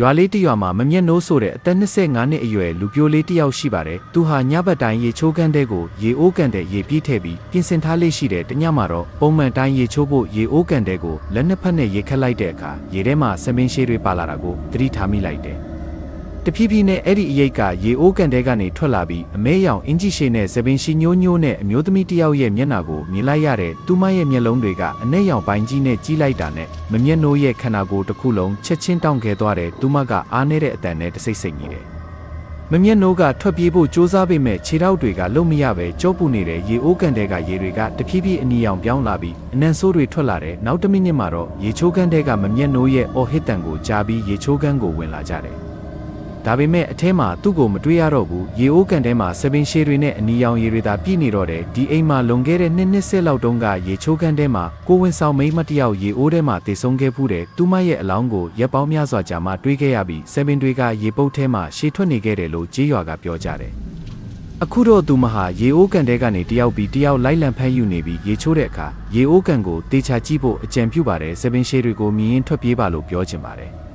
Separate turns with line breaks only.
ရွာလေးတစ်ရွာမှာမမျက်နှိုးဆိုတဲ့အသက်25နှစ်အရွယ်လူပြိုလေးတစ်ယောက်ရှိပါတယ်။သူဟာညဘက်တိုင်းရေချိုးခန်းတဲ့ကိုရေအိုးကန်တဲ့ရေပြည့်ထည့်ပြီးပြင်ဆင်ထားလေးရှိတဲ့တညမှာတော့ပုံမှန်တိုင်းရေချိုးဖို့ရေအိုးကန်တဲ့ကိုလက်နှစ်ဖက်နဲ့ရေခတ်လိုက်တဲ့အခါရေထဲမှာဆမင်းရှည်တွေပါလာတာကိုသတိထားမိလိုက်တယ်။ တဖြည်းဖြည်းနဲ့အဲ့ဒီအရိတ်ကရေအိုးကန်တဲကနေထွက်လာပြီးအမဲရောင်အင်ဂျီရှည်နဲ့သပင်ရှိညိုးညိုးနဲ့အမျိုးသမီးတစ်ယောက်ရဲ့မျက်နှာကိုမြင်လိုက်ရတဲ့သူမရဲ့မျက်လုံးတွေကအနဲ့ရောင်ပိုင်းကြီးနဲ့ကြီးလိုက်တာနဲ့မမျက်နှိုးရဲ့ခန္ဓာကိုယ်တစ်ခုလုံးချက်ချင်းတောင့်ခဲသွားတဲ့သူမကအားနေတဲ့အတန်နဲ့တဆိတ်ဆိတ်နေတယ်မမျက်နှိုးကထွက်ပြေးဖို့ကြိုးစားပေမဲ့ခြေထောက်တွေကလုံမရပဲကြောပူနေတဲ့ရေအိုးကန်တဲကရေတွေကတဖြည်းဖြည်းအနီရောင်ပြောင်းလာပြီးအနံဆိုးတွေထွက်လာတဲ့နောက်တစ်မိနစ်မှာတော့ရေချိုးကန်တဲကမမျက်နှိုးရဲ့အော်ဟစ်တန်ကိုကြားပြီးရေချိုးကန်ကိုဝင်လာကြတယ် ဒါပေမဲ့အထဲမှာသူ့ကိုမတွေ့ရတော့ဘူးရေအိုးကန်ထဲမှာစပင်ရှည်တွေနဲ့အနီရောင်ရေတွေသာပြည့်နေတော့တယ်ဒီအိမ်မှာလွန်ခဲ့တဲ့နှစ်နှစ်ဆယ်လောက်တုန်းကရေချိုးကန်ထဲမှာကိုဝင်ဆောင်မိန်းမတစ်ယောက်ရေအိုးထဲမှာတည်ဆုံးခဲ့ဖူးတယ်သူမရဲ့အလောင်းကိုရက်ပေါင်းများစွာကြာမှတွေးခဲ့ရပြီးစပင်တွေကရေပုတ်ထဲမှာရှေ့ထွက်နေခဲ့တယ်လို့ကြေးရွာကပြောကြတယ်အခုတော့သူမဟာရေအိုးကန်တဲကနေတယောက်ပြီးတယောက်လိုက်လံဖမ်းယူနေပြီးရေချိုးတဲ့အခါရေအိုးကန်ကိုတေချာကြည့်ဖို့အကြံပြုပါတယ်စပင်ရှည်တွေကိုမြင်ရင်ထွက်ပြေးပါလို့ပြောချင်ပါတယ်